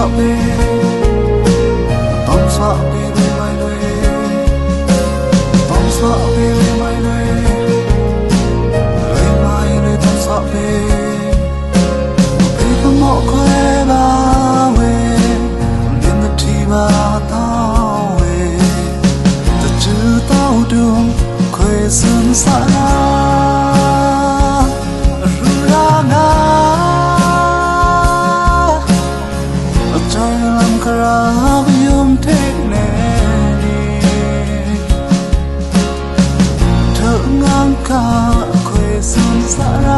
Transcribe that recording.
what we're sara